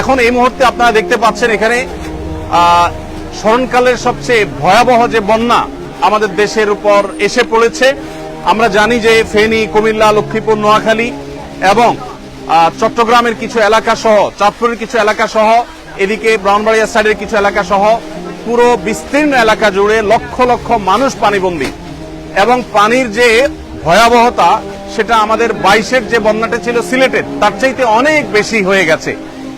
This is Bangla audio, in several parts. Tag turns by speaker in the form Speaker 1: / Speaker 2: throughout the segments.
Speaker 1: এখন এই মুহূর্তে আপনারা দেখতে পাচ্ছেন এখানে স্মরণকালের সবচেয়ে ভয়াবহ যে বন্যা আমাদের দেশের উপর এসে পড়েছে, আমরা জানি যে ফেনী, কুমিল্লা, লক্ষ্মীপুর, নোয়াখালী এবং চট্টগ্রামের কিছু এলাকা সহ, চাঁদপুরের কিছু এলাকা সহ, এদিকে ব্রাউনবাড়িয়া সাইডের কিছু এলাকা সহ, পুরো বিস্তীর্ণ এলাকা জুড়ে লক্ষ লক্ষ মানুষ পানিবন্দী এবং পানির যে ভয়াবহতা, সেটা আমাদের বাইশের যে বন্যাটা ছিল সিলেটের, তার চাইতে অনেক বেশি হয়ে গেছে।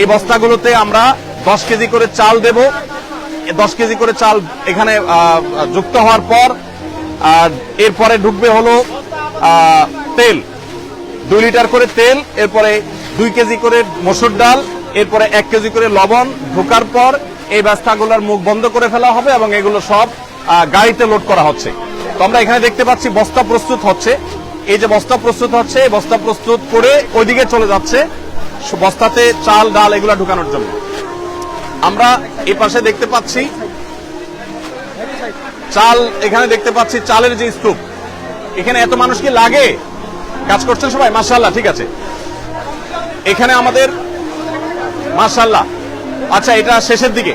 Speaker 1: এই বস্তাগুলোতে আমরা দশ কেজি করে চাল দেব। দশ কেজি করে চাল এখানে যুক্ত হওয়ার পর এরপরে ঢুকবে হলো তেল। দুই লিটার করে তেল, এরপরে দুই কেজি করে মসুর ডাল, এরপরে এক কেজি করে লবণ ঢোকার পর এই ব্যবস্থাগুলোর মুখ বন্ধ করে ফেলা হবে এবং এগুলো সব গাড়িতে লোড করা হচ্ছে। তো আমরা এখানে দেখতে পাচ্ছি বস্তা প্রস্তুত হচ্ছে। এই যে বস্তা প্রস্তুত হচ্ছে, এই বস্তা প্রস্তুত করে ওইদিকে চলে যাচ্ছে। বস্তাতে চাল, ডাল এগুলো ঢুকানোর জন্য। আমরা এই পাশে দেখতে পাচ্ছি, চাল, এখানে দেখতে পাচ্ছি চালের যে স্তূপ। এখানে এত মানুষ কি লাগে? কাজ করছেন সবাই? মার্শাল্লাহ ঠিক আছে। এখানে আমাদের মার্শাল্লাহ আচ্ছা এটা শেষের দিকে।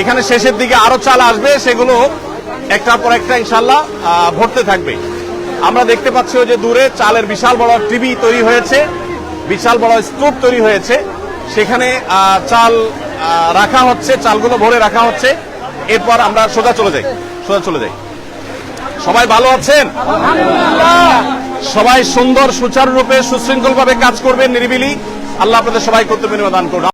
Speaker 1: এখানে শেষের দিকে আরও চাল আসবে, সেগুলো একটার পর একটা ইনশাল্লাহ ভরতে থাকবে। আমরা দেখতে পাচ্ছি যে দূরে চালের বিশাল বড় টিভি তৈরি হয়েছে। বিশাল বড় স্তূপ তৈরি হয়েছে। সেখানে চাল রাখা হচ্ছে, চালগুলো ভরে রাখা হচ্ছে। এরপর আমরা সোজা চলে যাই, সোজা চলে যাই। সবাই ভালো আছেন? সবাই সুন্দর, সুচারুরূপে, সুশৃঙ্খলভাবে কাজ করবেন নিরিবিলি। আল্লাহ আপনাদের সবাই কর্তব্য দান করুন।